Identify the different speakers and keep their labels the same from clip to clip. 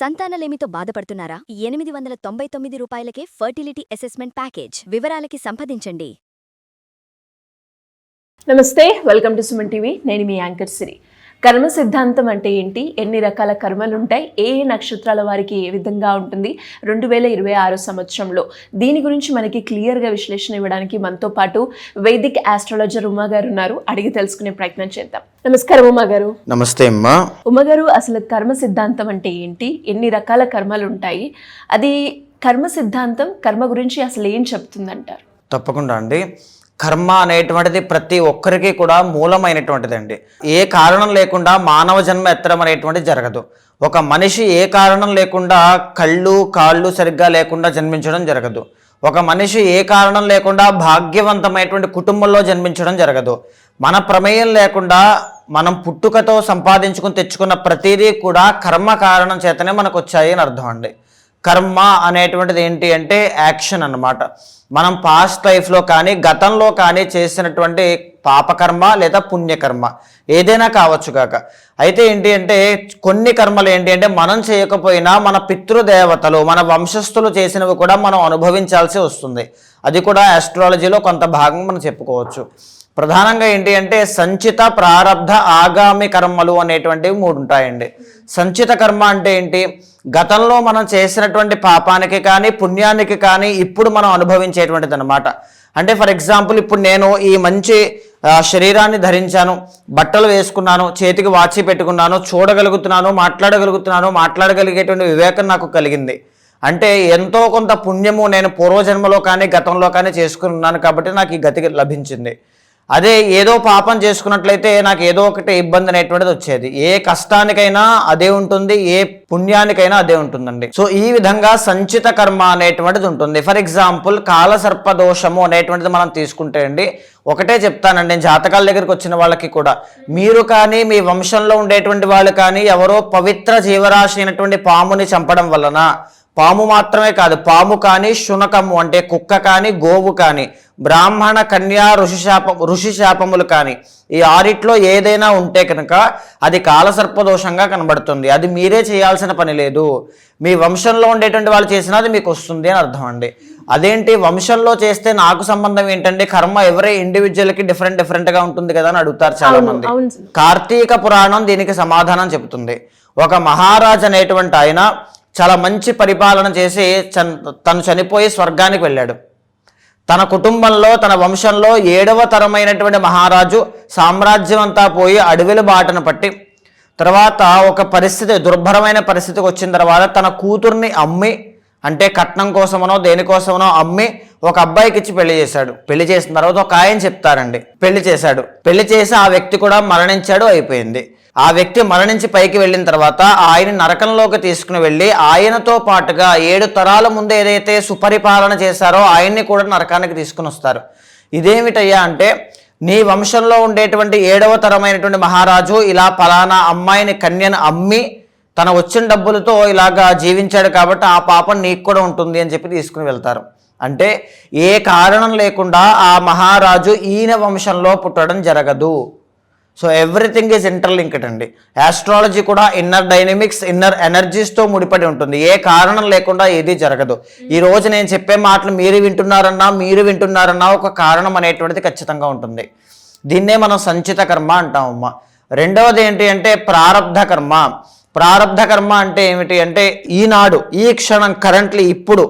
Speaker 1: సంతానలేమితో బాధపడుతున్నారా? ఎనిమిది వందల తొంభై తొమ్మిది రూపాయలకే ఫర్టిలిటీ అసెస్మెంట్ ప్యాకేజ్ వివరాలకి సంప్రదించండి.
Speaker 2: నమస్తే వెల్కమ్ టు సుమన్ టీవీ. నేను మీ యాంకర్ సిరి. కర్మ సిద్ధాంతం అంటే ఏంటి? ఎన్ని రకాల కర్మలు ఉంటాయి ఏ ఏ నక్షత్రాల వారికి ఏ విధంగా ఉంటుంది? రెండు వేల ఇరవై ఆరో సంవత్సరంలో. దీని గురించి మనకి క్లియర్గా విశ్లేషణ ఇవ్వడానికి మనతో పాటు వైదిక్ ఆస్ట్రాలజర్ ఉమా గారు ఉన్నారు అడిగి తెలుసుకునే ప్రయత్నం చేద్దాం. నమస్కారం ఉమా గారు.
Speaker 3: నమస్తే అమ్మా.
Speaker 2: ఉమా గారు అసలు కర్మ సిద్ధాంతం అంటే ఏంటి? ఎన్ని రకాల కర్మలు ఉంటాయి అది కర్మ సిద్ధాంతం కర్మ గురించి అసలు ఏం చెప్తుందంటారు?
Speaker 3: తప్పకుండా అండి. కర్మ అనేటువంటిది ప్రతి ఒక్కరికి కూడా మూలమైనటువంటిదండి. ఏ కారణం లేకుండా మానవ జన్మ ఎత్తడం అనేటువంటిది జరగదు. ఒక మనిషి ఏ కారణం లేకుండా కళ్ళు కాళ్ళు సరిగ్గా లేకుండా జన్మించడం జరగదు. ఒక మనిషి ఏ కారణం లేకుండా భాగ్యవంతమైనటువంటి కుటుంబంలో జన్మించడం జరగదు. మన ప్రమేయం లేకుండా మనం పుట్టుకతో సంపాదించుకుని తెచ్చుకున్న ప్రతిదీ కూడా కర్మ కారణం చేతనే మనకు వచ్చాయి అని అర్థం అండి. కర్మ అనేటువంటిది ఏంటి అంటే యాక్షన్ అన్నమాట. మనం పాస్ట్ లైఫ్లో కానీ గతంలో కానీ చేసినటువంటి పాపకర్మ లేదా పుణ్యకర్మ ఏదైనా కావచ్చు కాక. అయితే ఏంటి అంటే కొన్ని కర్మలు ఏంటి అంటే మనం చేయకపోయినా మన పితృదేవతలు మన వంశస్థులు చేసినవి కూడా మనం అనుభవించాల్సి వస్తుంది. అది కూడా ఆస్ట్రాలజీలో కొంత భాగం మనం చెప్పుకోవచ్చు. ప్రధానంగా ఏంటి అంటే సంచిత ప్రారబ్ధ ఆగామి కర్మలు అనేటువంటివి మూడు ఉంటాయండి సంచిత కర్మ అంటే ఏంటి? గతంలో మనం చేసినటువంటి పాపానికి కానీ పుణ్యానికి కానీ ఇప్పుడు మనం అనుభవించేటువంటిది అనమాట అంటే ఫర్ ఎగ్జాంపుల్ ఇప్పుడు నేను ఈ మంచి శరీరాన్ని ధరించాను బట్టలు వేసుకున్నాను చేతికి వాచి పెట్టుకున్నాను చూడగలుగుతున్నాను మాట్లాడగలుగుతున్నాను మాట్లాడగలిగేటువంటి వివేకం నాకు కలిగింది. అంటే ఎంతో కొంత పుణ్యము నేను పూర్వజన్మలో కానీ గతంలో కానీ చేసుకున్నాను కాబట్టి నాకు ఈ గతి లభించింది. అదే ఏదో పాపం చేసుకున్నట్లయితే నాకు ఏదో ఒకటి ఇబ్బంది అనేటువంటిది వచ్చేది. ఏ కష్టానికైనా అదే ఉంటుంది ఏ పుణ్యానికైనా అదే ఉంటుందండి. సో ఈ విధంగా సంచిత కర్మ అనేటువంటిది ఉంటుంది. ఫర్ ఎగ్జాంపుల్ కాలసర్ప దోషము అనేటువంటిది మనం తీసుకుంటే అండి ఒకటే చెప్తానండి నేను జాతకాల దగ్గరికి వచ్చిన వాళ్ళకి కూడా. మీరు కానీ మీ వంశంలో ఉండేటువంటి వాళ్ళు కానీ ఎవరో పవిత్ర జీవరాశి అయినటువంటి పాముని చంపడం వలన పాము మాత్రమే కాదు పాము కానీ శునకము అంటే కుక్క కానీ గోవు కానీ బ్రాహ్మణ కన్యా ఋషిశాప ఋషి శాపములు కానీ ఈ ఆరిట్లో ఏదైనా ఉంటే కనుక అది కాలసర్పదోషంగా కనబడుతుంది. అది మీరే చేయాల్సిన పని లేదు. మీ వంశంలో ఉండేటువంటి వాళ్ళు చేసినా అది మీకు వస్తుంది అని అర్థం అండి. అదేంటి? వంశంలో చేస్తే నాకు సంబంధం ఏంటంటే కర్మ ఎవరే ఇండివిజువల్కి డిఫరెంట్ డిఫరెంట్గా ఉంటుంది కదా అని అడుగుతారు చాలా మంది. కార్తీక పురాణం దీనికి సమాధానం చెబుతుంది. ఒక మహారాజ్ అనేటువంటి ఆయన చాలా మంచి పరిపాలన చేసి చన్ తను చనిపోయి స్వర్గానికి వెళ్ళాడు. తన కుటుంబంలో తన వంశంలో ఏడవ తరమైనటువంటి మహారాజు సామ్రాజ్యం అంతా పోయి అడవిల బాటను పట్టి తర్వాత ఒక పరిస్థితి దుర్భరమైన పరిస్థితికి వచ్చిన తర్వాత తన కూతుర్ని అమ్మి అంటే కట్నం కోసమనో దేనికోసమనో అమ్మి ఒక అబ్బాయికి ఇచ్చి పెళ్ళి చేశాడు. పెళ్ళి చేసిన తర్వాత ఒక ఆయన చెప్తారండి. పెళ్ళి చేశాడు. పెళ్ళి చేసి ఆ వ్యక్తి కూడా మరణించాడు అయిపోయింది. ఆ వ్యక్తి మరణించి పైకి వెళ్ళిన తర్వాత ఆయన నరకంలోకి తీసుకుని వెళ్ళి ఆయనతో పాటుగా ఏడు తరాల ముందు ఏదైతే సుపరిపాలన చేశారో ఆయన్ని కూడా నరకానికి తీసుకుని వస్తారు. ఇదేమిటయ్యా అంటే నీ వంశంలో ఉండేటువంటి ఏడవ తరమైనటువంటి మహారాజు ఇలా పలానా అమ్మాయిని కన్యను అమ్మి తన వచ్చిన డబ్బులతో ఇలాగా జీవించాడు కాబట్టి ఆ పాపం నీకు కూడా ఉంటుంది అని చెప్పి తీసుకుని వెళ్తారు. అంటే ఏ కారణం లేకుండా ఆ మహారాజు ఈయన వంశంలో పుట్టడం జరగదు. సో ఎవ్రీథింగ్ ఈజ్ ఇంటర్లింక్డ్ అండి. యాస్ట్రాలజీ కూడా ఇన్నర్ డైనమిక్స్ ఇన్నర్ ఎనర్జీస్తో ముడిపడి ఉంటుంది. ఏ కారణం లేకుండా ఏది జరగదు. ఈ రోజు నేను చెప్పే మాటలు మీరు వింటున్నారన్నా మీరు వింటున్నారన్నా ఒక కారణం అనేటువంటిది ఖచ్చితంగా ఉంటుంది. దీన్నే మనం సంచిత కర్మ అంటామమ్మ రెండవది ఏంటి అంటే ప్రారబ్ధ కర్మ. ప్రారబ్ధ కర్మ అంటే ఏమిటి అంటే ఈనాడు ఈ క్షణం కరెంట్లీ ఇప్పుడు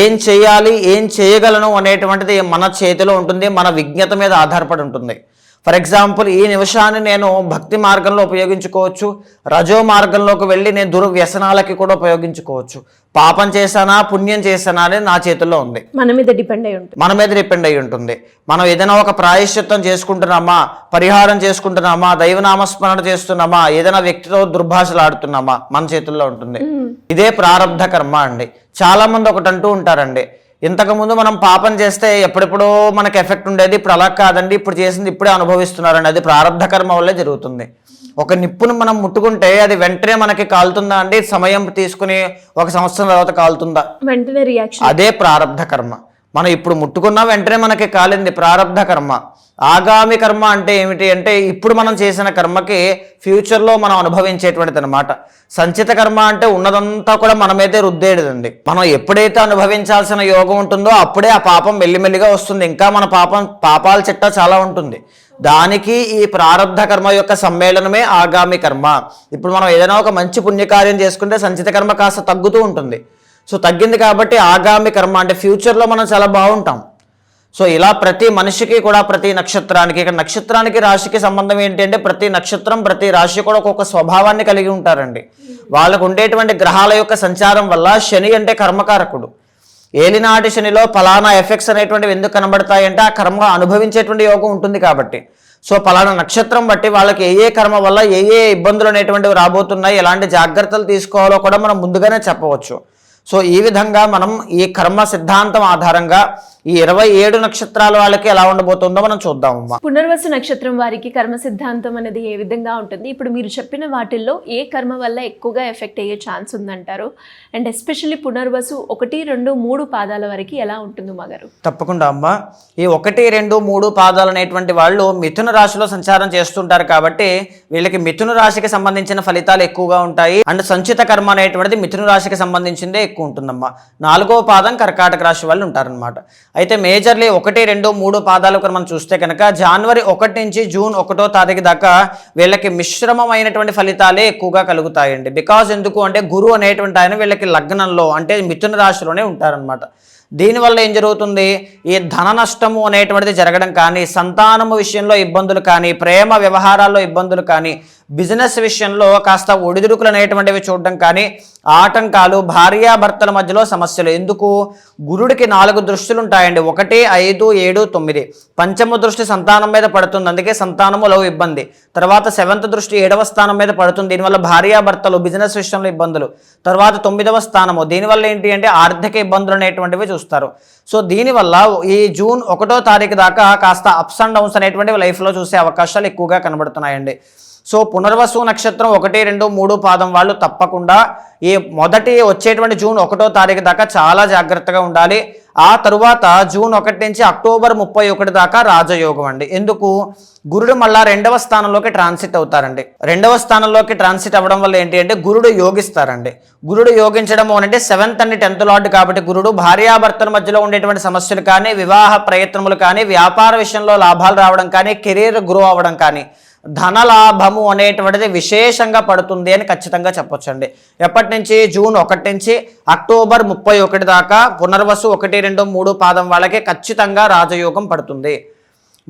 Speaker 3: ఏం చేయాలి ఏం చేయగలను అనేటువంటిది మన చేతిలో ఉంటుంది మన విజ్ఞత మీద ఆధారపడి ఉంటుంది. ఫర్ ఎగ్జాంపుల్ ఈ నిమిషాన్ని నేను భక్తి మార్గంలో ఉపయోగించుకోవచ్చు. రజో మార్గంలోకి వెళ్ళి నేను దుర్వ్యసనాలకి కూడా ఉపయోగించుకోవచ్చు. పాపం చేశానా పుణ్యం చేశానా అనేది నా చేతుల్లో ఉంది.
Speaker 2: మన మీద డిపెండ్ అయి ఉంటుంది.
Speaker 3: మన మీద డిపెండ్ అయి ఉంటుంది. మనం ఏదైనా ఒక ప్రాయశ్చిత్తం చేసుకుంటున్నామా పరిహారం చేసుకుంటున్నామా దైవనామస్మరణ చేస్తున్నామా ఏదైనా వ్యక్తితో దుర్భాషలు ఆడుతున్నామా మన చేతుల్లో ఉంటుంది. ఇదే ప్రారంధ కర్మ అండి. చాలా మంది ఒకటి అంటూ ఉంటారండి. ఇంతకుముందు మనం పాపం చేస్తే ఎప్పుడెప్పుడో మనకి ఎఫెక్ట్ ఉండేది ఇప్పుడు అలా కాదండి. ఇప్పుడు చేసింది ఇప్పుడే అనుభవిస్తున్నారండి అది ప్రారంధ కర్మ వల్లే జరుగుతుంది. ఒక నిప్పును మనం ముట్టుకుంటే అది వెంటనే మనకి కాలుతుందా అండి? సమయం తీసుకుని ఒక సంవత్సరం తర్వాత కాలుతుందా?
Speaker 2: వెంటనే రియాక్షన్
Speaker 3: అదే ప్రారంధ కర్మ. మనం ఇప్పుడు ముట్టుకున్న వెంటనే మనకి కాలింది ప్రారంభ కర్మ. ఆగామి కర్మ అంటే ఏమిటి అంటే ఇప్పుడు మనం చేసిన కర్మకి ఫ్యూచర్లో మనం అనుభవించేటువంటిది అనమాట సంచిత కర్మ అంటే ఉన్నదంతా కూడా మనమైతే రుద్దేటిదండి మనం ఎప్పుడైతే అనుభవించాల్సిన యోగం ఉంటుందో అప్పుడే ఆ పాపం మెల్లిమెల్లిగా వస్తుంది. ఇంకా మన పాపం పాపాల చిట్ట చాలా ఉంటుంది. దానికి ఈ ప్రారంధ కర్మ యొక్క సమ్మేళనమే ఆగామి కర్మ. ఇప్పుడు మనం ఏదైనా ఒక మంచి పుణ్యకార్యం చేసుకుంటే సంచిత కర్మ కాస్త తగ్గుతూ ఉంటుంది. సో తగ్గింది కాబట్టి ఆగామి కర్మ అంటే ఫ్యూచర్లో మనం చాలా బాగుంటాం. సో ఇలా ప్రతి మనిషికి కూడా ప్రతి నక్షత్రానికి ఇక్కడ నక్షత్రానికి రాశికి సంబంధం ఏంటంటే ప్రతి నక్షత్రం ప్రతి రాశి కూడా ఒక్కొక్క స్వభావాన్ని కలిగి ఉంటారండి. వాళ్ళకు ఉండేటువంటి గ్రహాల యొక్క సంచారం వల్ల శని అంటే కర్మకారకుడు. ఏలినాటి శనిలో ఫలానా ఎఫెక్ట్స్ అనేటువంటివి ఎందుకు కనబడతాయంటే ఆ కర్మ అనుభవించేటువంటి యోగం ఉంటుంది కాబట్టి. సో ఫలానా నక్షత్రం బట్టి వాళ్ళకి ఏ ఏ కర్మ వల్ల ఏ ఏ ఇబ్బందులు అనేటువంటివి రాబోతున్నాయి ఎలాంటి జాగ్రత్తలు తీసుకోవాలో కూడా మనం ముందుగానే చెప్పవచ్చు. సో ఈ విధంగా మనం ఈ కర్మ సిద్ధాంతం ఆధారంగా ఈ ఇరవై ఏడు నక్షత్రాల వాళ్ళకి ఎలా ఉండబోతుందో మనం చూద్దామమ్మా
Speaker 2: పునర్వసు నక్షత్రం వారికి కర్మ సిద్ధాంతం అనేది ఏ విధంగా ఉంటుంది? ఇప్పుడు మీరు చెప్పిన వాటిల్లో ఏ కర్మ వల్ల ఎక్కువగా ఎఫెక్ట్ అయ్యే ఛాన్స్ ఉందంటారు? అండ్ ఎస్పెషల్లీ పునర్వసు ఒకటి రెండు మూడు పాదాల వరకు ఎలా ఉంటుంది మగారు
Speaker 3: తప్పకుండా అమ్మా. ఈ ఒకటి రెండు మూడు పాదాలు అనేటువంటి వాళ్ళు మిథున రాశిలో సంచారం చేస్తుంటారు కాబట్టి వీళ్ళకి మిథున రాశికి సంబంధించిన ఫలితాలు ఎక్కువగా ఉంటాయి. అండ్ సంచిత కర్మ అనేటువంటిది మిథున రాశికి సంబంధించిందే ఎక్కువ ఉంటుందమ్మా నాలుగో పాదం కర్కాటక రాశి వాళ్ళు ఉంటారనమాట అయితే మేజర్లీ ఒకటి రెండు మూడు పాదాలు మనం చూస్తే కనుక జనవరి ఒకటి నుంచి జూన్ ఒకటో తారీఖు దాకా వీళ్ళకి మిశ్రమమైనటువంటి ఫలితాలే ఎక్కువగా కలుగుతాయండి. బికాజ్ ఎందుకు అంటే గురువు అనేటువంటి ఆయన వీళ్ళకి లగ్నంలో అంటే మిథున రాశిలోనే ఉంటారనమాట దీనివల్ల ఏం జరుగుతుంది? ఈ ధన నష్టము అనేటువంటిది జరగడం కానీ సంతానము విషయంలో ఇబ్బందులు కానీ ప్రేమ వ్యవహారాల్లో ఇబ్బందులు కానీ బిజినెస్ విషయంలో కాస్త ఒడిదుడుకులు అనేటువంటివి చూడడం కానీ ఆటంకాలు భార్యాభర్తల మధ్యలో సమస్యలు. ఎందుకు? గురుడికి నాలుగు దృష్టిలు ఉంటాయండి. ఒకటి ఐదు ఏడు తొమ్మిది. పంచమ దృష్టి సంతానం మీద పడుతుంది. అందుకే సంతానము లవ్ ఇబ్బంది. తర్వాత సెవెంత్ దృష్టి ఏడవ స్థానం మీద పడుతుంది. దీనివల్ల భార్యాభర్తలు బిజినెస్ విషయంలో ఇబ్బందులు. తర్వాత తొమ్మిదవ స్థానము. దీనివల్ల ఏంటి అంటే ఆర్థిక ఇబ్బందులు అనేటువంటివి చూస్తారు. సో దీనివల్ల ఈ జూన్ ఒకటో తారీఖు దాకా కాస్త అప్స్ అండ్ డౌన్స్ అనేటువంటివి లైఫ్లో చూసే అవకాశాలు ఎక్కువగా కనబడుతున్నాయండి. సో పునర్వసు నక్షత్రం ఒకటి రెండు మూడు పాదం వాళ్ళు తప్పకుండా ఈ మొదటి వచ్చేటువంటి జూన్ ఒకటో తారీఖు దాకా చాలా జాగ్రత్తగా ఉండాలి. ఆ తరువాత జూన్ ఒకటి నుంచి అక్టోబర్ ముప్పై ఒకటి దాకా రాజయోగం అండి. ఎందుకు? గురుడు మళ్ళా రెండవ స్థానంలోకి ట్రాన్సిట్ అవుతారండి. రెండవ స్థానంలోకి ట్రాన్సిట్ అవ్వడం వల్ల ఏంటి అంటే గురుడు యోగిస్తారండి. గురుడు యోగించడం అంటే సెవెంత్ అండ్ టెన్త్ లార్డ్ కాబట్టి గురుడు భార్యాభర్తల మధ్యలో ఉండేటువంటి సమస్యలు కానీ వివాహ ప్రయత్నములు కానీ వ్యాపార విషయంలో లాభాలు రావడం కానీ కెరీర్ గ్రో అవ్వడం కానీ ధనలాభము అనేటువంటిది విశేషంగా పడుతుంది అని ఖచ్చితంగా చెప్పొచ్చండి. ఎప్పటి నుంచి? జూన్ ఒకటి నుంచి అక్టోబర్ ముప్పై ఒకటి దాకా పునర్వసు ఒకటి రెండు మూడు పాదం వాళ్ళకి ఖచ్చితంగా రాజయోగం పడుతుంది.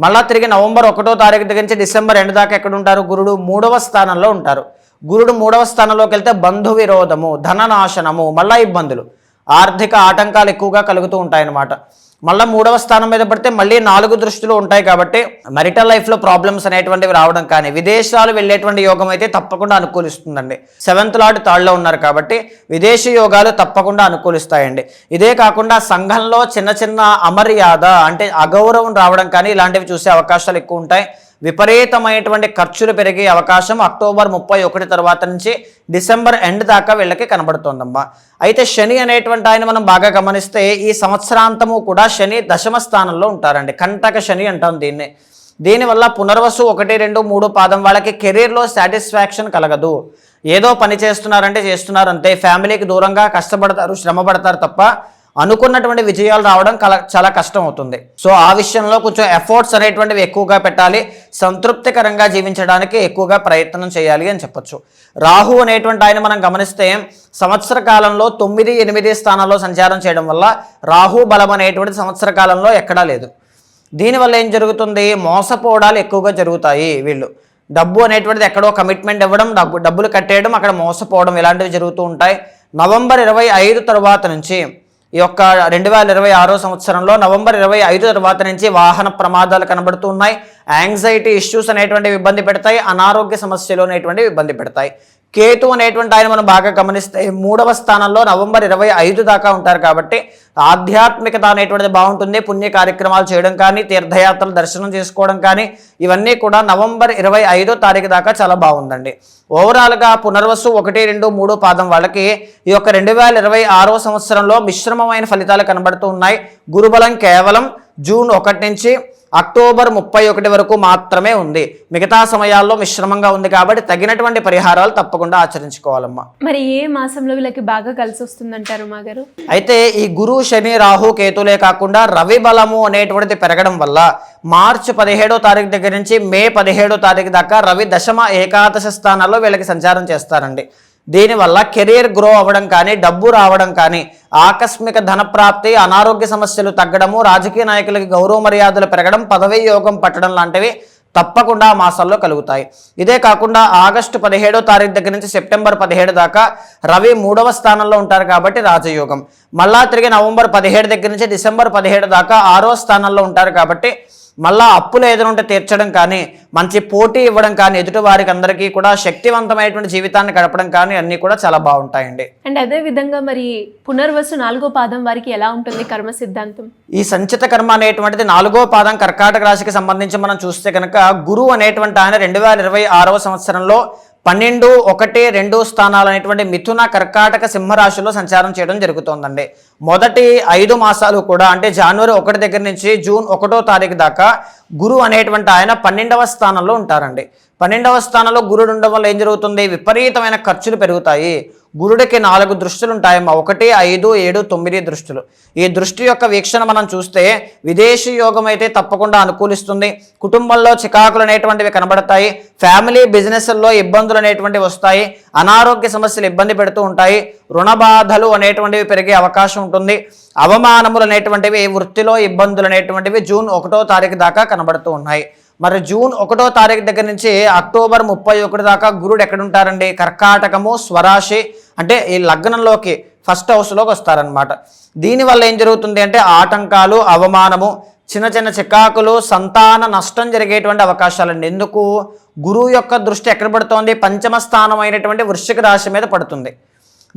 Speaker 3: మళ్ళా తిరిగి నవంబర్ ఒకటో తారీఖు దగ్గర నుంచి డిసెంబర్ రెండు దాకా ఎక్కడ ఉంటారు? గురుడు మూడవ స్థానంలో ఉంటారు. గురుడు మూడవ స్థానంలోకి వెళ్తే బంధు విరోధము ధన నాశనము మళ్ళా ఇబ్బందులు. ఆర్థిక ఆటంకాలు ఎక్కువగా కలుగుతూ ఉంటాయన్నమాట. మళ్ళీ మూడవ స్థానం మీద పడితే మళ్ళీ నాలుగు దృష్టిలు ఉంటాయి కాబట్టి మెరిటల్ లైఫ్లో ప్రాబ్లమ్స్ అనేటువంటివి రావడం కానీ విదేశాలు వెళ్ళేటువంటి యోగం అయితే తప్పకుండా అనుకూలిస్తుందండి. సెవెంత్ లార్డ్ థర్డ్లో ఉన్నారు కాబట్టి విదేశీ యోగాలు తప్పకుండా అనుకూలిస్తాయండి. ఇదే కాకుండా సంఘంలో చిన్న చిన్న అమర్యాద అంటే అగౌరవం రావడం కానీ ఇలాంటివి చూసే అవకాశాలు ఎక్కువ ఉంటాయి. విపరీతమైనటువంటి ఖర్చులు పెరిగే అవకాశం అక్టోబర్ ముప్పై ఒకటి తర్వాత నుంచి డిసెంబర్ ఎండ్ దాకా వీళ్ళకి కనబడుతోందమ్మా. అయితే శని అనేటువంటి ఆయన మనం బాగా గమనిస్తే ఈ సంవత్సరాంతము కూడా శని దశమ స్థానంలో ఉంటారండి. కంటక శని అంటాం దీన్ని. దీనివల్ల పునర్వసు ఒకటి రెండు మూడు పాదం వాళ్ళకి కెరీర్లో సాటిస్ఫాక్షన్ కలగదు. ఏదో పని చేస్తున్నారంటే చేస్తున్నారు అంతే. ఫ్యామిలీకి దూరంగా కష్టపడతారు శ్రమ పడతారు తప్ప అనుకున్నటువంటి విజయాలు రావడం కల చాలా కష్టం అవుతుంది సో ఆ విషయంలో కొంచెం ఎఫర్ట్స్ అనేటువంటివి ఎక్కువగా పెట్టాలి. సంతృప్తికరంగా జీవించడానికి ఎక్కువగా ప్రయత్నం చేయాలి అని చెప్పొచ్చు. రాహు అనేటువంటి ఆయన మనం గమనిస్తే సంవత్సర కాలంలో తొమ్మిది ఎనిమిది స్థానాల్లో సంచారం చేయడం వల్ల రాహు బలం అనేటువంటి సంవత్సర కాలంలో ఎక్కడా లేదు. దీనివల్ల ఏం జరుగుతుంది? మోసపోవడాలు ఎక్కువగా జరుగుతాయి వీళ్ళు. డబ్బు అనేటువంటిది ఎక్కడో కమిట్మెంట్ ఇవ్వడం డబ్బు డబ్బులు కట్టేయడం అక్కడ మోసపోవడం ఇలాంటివి జరుగుతూ ఉంటాయి. నవంబర్ ఇరవై ఐదు తర్వాత నుంచి ఈ యొక్క రెండు వేల ఇరవై ఆరో సంవత్సరంలో నవంబర్ ఇరవై ఐదు తర్వాత నుంచి వాహన ప్రమాదాలు కనబడుతున్నాయి. యాంగ్జైటీ ఇష్యూస్ అనేటువంటివి ఇబ్బంది పెడతాయి. అనారోగ్య సమస్యలు అనేటువంటివి ఇబ్బంది పెడతాయి. కేతు అనేటువంటి ఆయన మనం బాగా గమనిస్తే మూడవ స్థానంలో నవంబర్ ఇరవై ఐదు దాకా ఉంటారు కాబట్టి ఆధ్యాత్మికత అనేటువంటిది బాగుంటుంది పుణ్య కార్యక్రమాలు చేయడం కానీ తీర్థయాత్రలు దర్శనం చేసుకోవడం కానీ ఇవన్నీ కూడా నవంబర్ ఇరవై ఐదో తారీఖు దాకా చాలా బాగుందండి. ఓవరాల్గా పునర్వసు ఒకటి రెండు మూడు పాదం వాళ్ళకి ఈ యొక్క రెండు వేల ఇరవై ఆరో సంవత్సరంలో మిశ్రమమైన ఫలితాలు కనబడుతూ ఉన్నాయి. గురుబలం కేవలం జూన్ ఒకటి నుంచి అక్టోబర్ ముప్పై ఒకటి వరకు మాత్రమే ఉంది. మిగతా సమయాల్లో మిశ్రమంగా ఉంది కాబట్టి తగినటువంటి పరిహారాలు తప్పకుండా ఆచరించుకోవాలమ్మా.
Speaker 2: మరి ఏ మాసంలో వీళ్ళకి బాగా కలిసి వస్తుందంటారు మా గారు?
Speaker 3: అయితే ఈ గురు శని రాహు కేతులే కాకుండా రవి బలము అనేటువంటిది పెరగడం వల్ల మార్చి పదిహేడో తారీఖు దగ్గర నుంచి మే పదిహేడో తారీఖు దాకా రవి దశమ ఏకాదశ స్థానాల్లో వీళ్ళకి సంచారం చేస్తారండి. దీనివల్ల కెరీర్ గ్రో అవ్వడం కానీ డబ్బు రావడం కానీ ఆకస్మిక ధనప్రాప్తి అనారోగ్య సమస్యలు తగ్గడము రాజకీయ నాయకులకి గౌరవ మర్యాదలు పెరగడం పదవీ యోగం పట్టడం లాంటివి తప్పకుండా ఆ మాసాల్లో కలుగుతాయి. ఇదే కాకుండా ఆగస్టు పదిహేడో తారీఖు దగ్గర నుంచి సెప్టెంబర్ పదిహేడు దాకా రవి మూడవ స్థానంలో ఉంటారు కాబట్టి రాజయోగం. మళ్ళా తిరిగి నవంబర్ పదిహేడు దగ్గర నుంచి డిసెంబర్ పదిహేడు దాకా ఆరో స్థానంలో ఉంటారు కాబట్టి మళ్ళా అప్పులు ఏదైనా ఉంటే తీర్చడం కానీ మంచి పోటీ ఇవ్వడం కానీ ఎదుటి వారికి అందరికీ కూడా శక్తివంతమైనటువంటి జీవితాన్ని గడపడం కానీ అన్నీ కూడా చాలా బాగుంటాయండి.
Speaker 2: అండ్ అదే విధంగా మరి పునర్వసు నాలుగో పాదం వారికి ఎలా ఉంటుంది కర్మ సిద్ధాంతం?
Speaker 3: ఈ సంచిత కర్మ అనేటువంటిది నాలుగో పాదం కర్కాటక రాశికి సంబంధించి మనం చూస్తే కనుక గురువు అనేటువంటి ఆయన రెండు వేల ఇరవై ఆరవ సంవత్సరంలో పన్నెండు ఒకటి రెండు స్థానాలు అనేటువంటి మిథున కర్కాటక సింహరాశిలో సంచారం చేయడం జరుగుతోందండి. మొదటి ఐదు మాసాలు కూడా అంటే జనవరి ఒకటి దగ్గర నుంచి జూన్ ఒకటో తారీఖు దాకా గురువు అనేటువంటి ఆయన పన్నెండవ స్థానంలో ఉంటారండి. పన్నెండవ స్థానంలో గురుడు ఉండడం వల్ల ఏం జరుగుతుంది? విపరీతమైన ఖర్చులు పెరుగుతాయి. గురుడికి నాలుగు దృష్టిలు ఉంటాయమ్మా ఒకటి ఐదు ఏడు తొమ్మిది దృష్టిలు. ఈ దృష్టి యొక్క వీక్షణ మనం చూస్తే విదేశీ యోగం అయితే తప్పకుండా అనుకూలిస్తుంది. కుటుంబంలో చికాకులు అనేటువంటివి కనబడతాయి. ఫ్యామిలీ బిజినెస్ల్లో ఇబ్బందులు అనేటువంటివి వస్తాయి. అనారోగ్య సమస్యలు ఇబ్బంది పెడుతూ ఉంటాయి. రుణ బాధలు అనేటువంటివి పెరిగే అవకాశం ఉంటుంది. అవమానములు అనేటువంటివి వృత్తిలో ఇబ్బందులు అనేటువంటివి జూన్ ఒకటో తారీఖు దాకా కనబడుతూ ఉన్నాయి. మరి జూన్ ఒకటో తారీఖు దగ్గర నుంచి అక్టోబర్ ముప్పై ఒకటి దాకా గురుడు ఎక్కడ ఉంటారండి కర్కాటకము స్వరాశి అంటే ఈ లగ్నంలోకి ఫస్ట్ హౌస్లోకి వస్తారనమాట దీనివల్ల ఏం జరుగుతుంది అంటే ఆటంకాలు అవమానము చిన్న చిన్న చికాకులు సంతాన నష్టం జరిగేటువంటి అవకాశాలండి. ఎందుకు? గురువు యొక్క దృష్టి ఎక్కడ పడుతోంది? పంచమ స్థానం అయినటువంటి వృశ్చిక రాశి మీద పడుతుంది.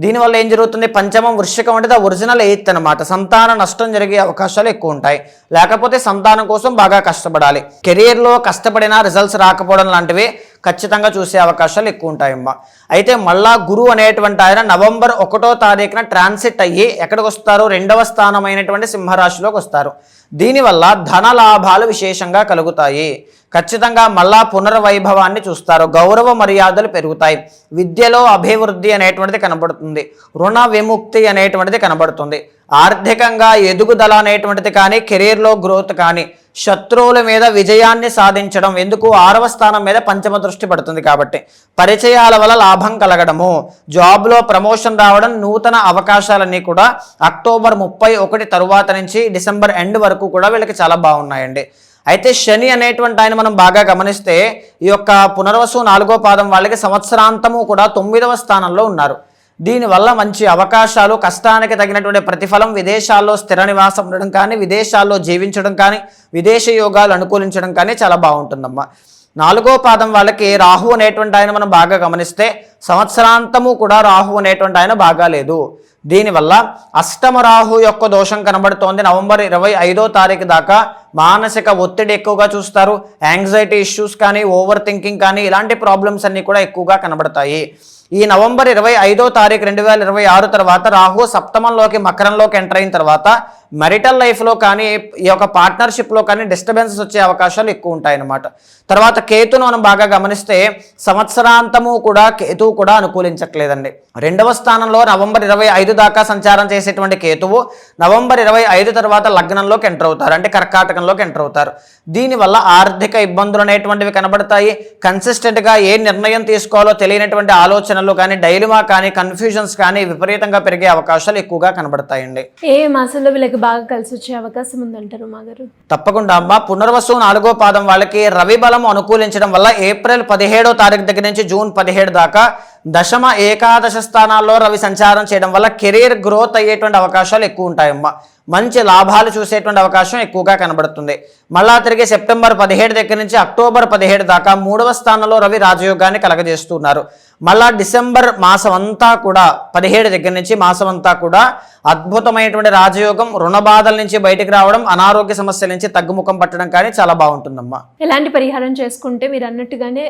Speaker 3: దీనివల్ల ఏం జరుగుతుంది? పంచమం వృశ్చికం అంటే ఒరిజినల్ ఎయిత్ అనమాట సంతాన నష్టం జరిగే అవకాశాలు ఎక్కువ ఉంటాయి. లేకపోతే సంతానం కోసం బాగా కష్టపడాలి. కెరీర్లో కష్టపడినా రిజల్ట్స్ రాకపోవడం లాంటివి ఖచ్చితంగా చూసే అవకాశాలు ఎక్కువ ఉంటాయమ్మా అయితే మళ్ళా గురువు అనేటువంటి ఆయన నవంబర్ ఒకటో తారీఖున ట్రాన్సిట్ అయ్యి ఎక్కడికి వస్తారు? రెండవ స్థానమైనటువంటి సింహరాశిలోకి వస్తారు. దీనివల్ల ధన లాభాలు విశేషంగా కలుగుతాయి. ఖచ్చితంగా మళ్ళా పునర్వైభవాన్ని చూస్తారు. గౌరవ మర్యాదలు పెరుగుతాయి. విద్యలో అభివృద్ధి అనేటువంటిది కనబడుతుంది. రుణ విముక్తి అనేటువంటిది కనబడుతుంది. ఆర్థికంగా ఎదుగుదల అనేటువంటిది కానీ కెరీర్లో గ్రోత్ కానీ శత్రువుల మీద విజయాన్ని సాధించడం. ఎందుకు? ఆరవ స్థానం మీద పంచమ దృష్టి పడుతుంది కాబట్టి. పరిచయాల వల్ల లాభం కలగడము. జాబ్లో ప్రమోషన్ రావడం నూతన అవకాశాలన్నీ కూడా అక్టోబర్ ముప్పై ఒకటి తరువాత నుంచి డిసెంబర్ ఎండ్ వరకు కూడా వీళ్ళకి చాలా బాగున్నాయండి. అయితే శని అనేటువంటి ఆయన మనం బాగా గమనిస్తే ఈ యొక్క పునర్వసు నాలుగో పాదం వాళ్ళకి సంవత్సరాంతము కూడా తొమ్మిదవ స్థానంలో ఉన్నారు. దీనివల్ల మంచి అవకాశాలు కష్టానికి తగినటువంటి ప్రతిఫలం విదేశాల్లో స్థిర నివాసం ఉండడం కానీ విదేశాల్లో జీవించడం కానీ విదేశ యోగాలు అనుకూలించడం కానీ చాలా బాగుంటుందమ్మా. నాలుగో పాదం వాళ్ళకి రాహు అనేటువంటి ఆయన మనం బాగా గమనిస్తే సంవత్సరాంతము కూడా రాహు అనేటువంటి ఆయన బాగా లేదు. దీనివల్ల అష్టమ రాహు యొక్క దోషం కనబడుతోంది. నవంబర్ ఇరవై ఐదో తారీఖు దాకా మానసిక ఒత్తిడి ఎక్కువగా చూస్తారు. యాంగ్జైటీ ఇష్యూస్ కానీ ఓవర్ థింకింగ్ కానీ ఇలాంటి ప్రాబ్లమ్స్ అన్నీ కూడా ఎక్కువగా కనబడతాయి. ఈ నవంబర్ ఇరవై ఐదో తారీఖు రెండు వేల ఇరవై ఆరు తర్వాత రాహు సప్తమంలోకి మకరంలోకి ఎంటర్ అయిన తర్వాత మెరిటల్ లైఫ్లో కానీ ఈ యొక్క పార్ట్నర్షిప్లో కానీ డిస్టర్బెన్సెస్ వచ్చే అవకాశాలు ఎక్కువ ఉంటాయన్నమాట. తర్వాత కేతును మనం బాగా గమనిస్తే సంవత్సరాంతము కూడా కేతువు కూడా అనుకూలించట్లేదండి. రెండవ స్థానంలో నవంబర్ ఇరవై ఐదు దాకా సంచారం చేసేటువంటి కేతువు నవంబర్ ఇరవై ఐదు తర్వాత లగ్నంలోకి ఎంటర్ అవుతారు. అంటే కర్కాటకంలోకి ఎంటర్ అవుతారు. దీనివల్ల ఆర్థిక ఇబ్బందులు అనేటువంటివి కనబడతాయి. కన్సిస్టెంట్గా ఏ నిర్ణయం తీసుకోవాలో తెలియనటువంటి ఆలోచన ఆలోచనలు కానీ డైలిమా కానీ కన్ఫ్యూజన్స్ కానీ విపరీతంగా పెరిగే అవకాశాలు ఎక్కువగా కనబడతాయండి.
Speaker 2: ఏ మాసంలో వీళ్ళకి బాగా కలిసి వచ్చే అవకాశం ఉందంటారు మా గారు?
Speaker 3: తప్పకుండా అమ్మ. పునర్వసు నాలుగో పాదం వాళ్ళకి రవి బలం అనుకూలించడం వల్ల ఏప్రిల్ పదిహేడో తారీఖు దగ్గర నుంచి జూన్ పదిహేడు దాకా దశమ ఏకాదశ స్థానాల్లో రవి సంచారం చేయడం వల్ల కెరీర్ గ్రోత్ అయ్యేటువంటి అవకాశాలు ఎక్కువ ఉంటాయమ్మా. మంచి లాభాలు చూసేటువంటి అవకాశం ఎక్కువగా కనబడుతుంది. మళ్ళా తిరిగి సెప్టెంబర్ పదిహేడు దగ్గర నుంచి అక్టోబర్ పదిహేడు దాకా మూడవ స్థానంలో రవి రాజయోగాన్ని కలగజేస్తున్నారు. మళ్ళా డిసెంబర్ మాసం అంతా కూడా పదిహేడు దగ్గర నుంచి మాసం అంతా కూడా అద్భుతమైనటువంటి రాజయోగం రుణ బాధల నుంచి బయటకు రావడం అనారోగ్య సమస్యల నుంచి తగ్గుముఖం పట్టడం కానీ చాలా బాగుంటుందమ్మా.
Speaker 2: ఎలాంటి పరిహారం చేసుకుంటే మీరు అన్నట్టుగానే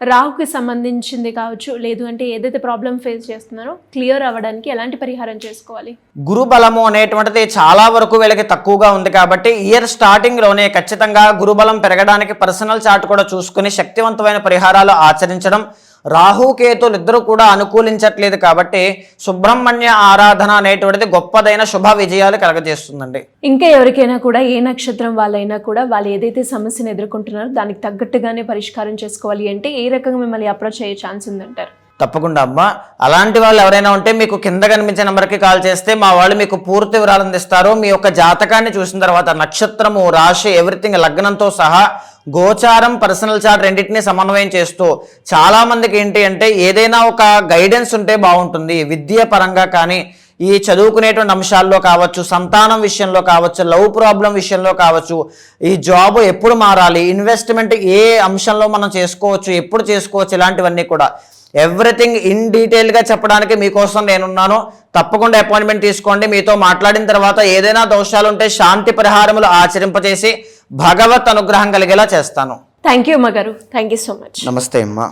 Speaker 2: రాహుకి సంబంధించింది కావచ్చు లేదు అంటే ఏదైతే ప్రాబ్లం ఫేస్ చేస్తున్నారో క్లియర్ అవ్వడానికి ఎలాంటి పరిహారం చేసుకోవాలి?
Speaker 3: గురు బలము అనేటువంటిది చాలా వరకు వీళ్ళకి తక్కువగా ఉంది కాబట్టి ఇయర్ స్టార్టింగ్లోనే ఖచ్చితంగా గురుబలం పెరగడానికి పర్సనల్ చార్ట్ కూడా చూసుకుని శక్తివంతమైన పరిహారాలు ఆచరించడం రాహుకేతులు ఇద్దరు కూడా అనుకూలించట్లేదు కాబట్టి సుబ్రహ్మణ్య ఆరాధన అనేటువంటిది గొప్పదైన శుభ విజయాలు కలగజేస్తుందండి.
Speaker 2: ఇంకా ఎవరికైనా కూడా ఏ నక్షత్రం వాళ్ళైనా కూడా వాళ్ళు ఏదైతే సమస్యను ఎదుర్కొంటున్నారో దానికి తగ్గట్టుగానే పరిష్కారం చేసుకోవాలి అంటే ఏ రకంగా మిమ్మల్ని అప్రోచ్ అయ్యే ఛాన్స్ ఉందంటారు?
Speaker 3: తప్పకుండా అమ్మా. అలాంటి వాళ్ళు ఎవరైనా ఉంటే మీకు కింద కనిపించే నెంబర్కి కాల్ చేస్తే మా వాళ్ళు మీకు పూర్తి వివరాలు అందిస్తారు. మీ యొక్క జాతకాన్ని చూసిన తర్వాత నక్షత్రము రాశి ఎవ్రీథింగ్ లగ్నంతో సహా గోచారం పర్సనల్ చార్ట్ రెండింటిని సమన్వయం చేస్తూ చాలామందికి ఏంటి అంటే ఏదైనా ఒక గైడెన్స్ ఉంటే బాగుంటుంది. విద్య పరంగా కానీ ఈ చదువుకునేటువంటి అంశాల్లో కావచ్చు సంతానం విషయంలో కావచ్చు లవ్ ప్రాబ్లం విషయంలో కావచ్చు ఈ జాబ్ ఎప్పుడు మారాలి ఇన్వెస్ట్మెంట్ ఏ అంశంలో మనం చేసుకోవచ్చు ఎప్పుడు చేసుకోవచ్చు ఇలాంటివన్నీ కూడా ఎవ్రీథింగ్ ఇన్ డీటెయిల్గా చెప్పడానికి మీకోసం నేనున్నాను. తప్పకుండా అపాయింట్మెంట్ తీసుకోండి. మీతో మాట్లాడిన తర్వాత ఏదైనా దోషాలు ఉంటే శాంతి పరిహారములు ఆచరింపజేసి భగవత్ అనుగ్రహం కలిగేలా చేస్తాను.
Speaker 2: Thank you thank you so much
Speaker 3: నమస్తే అమ్మా.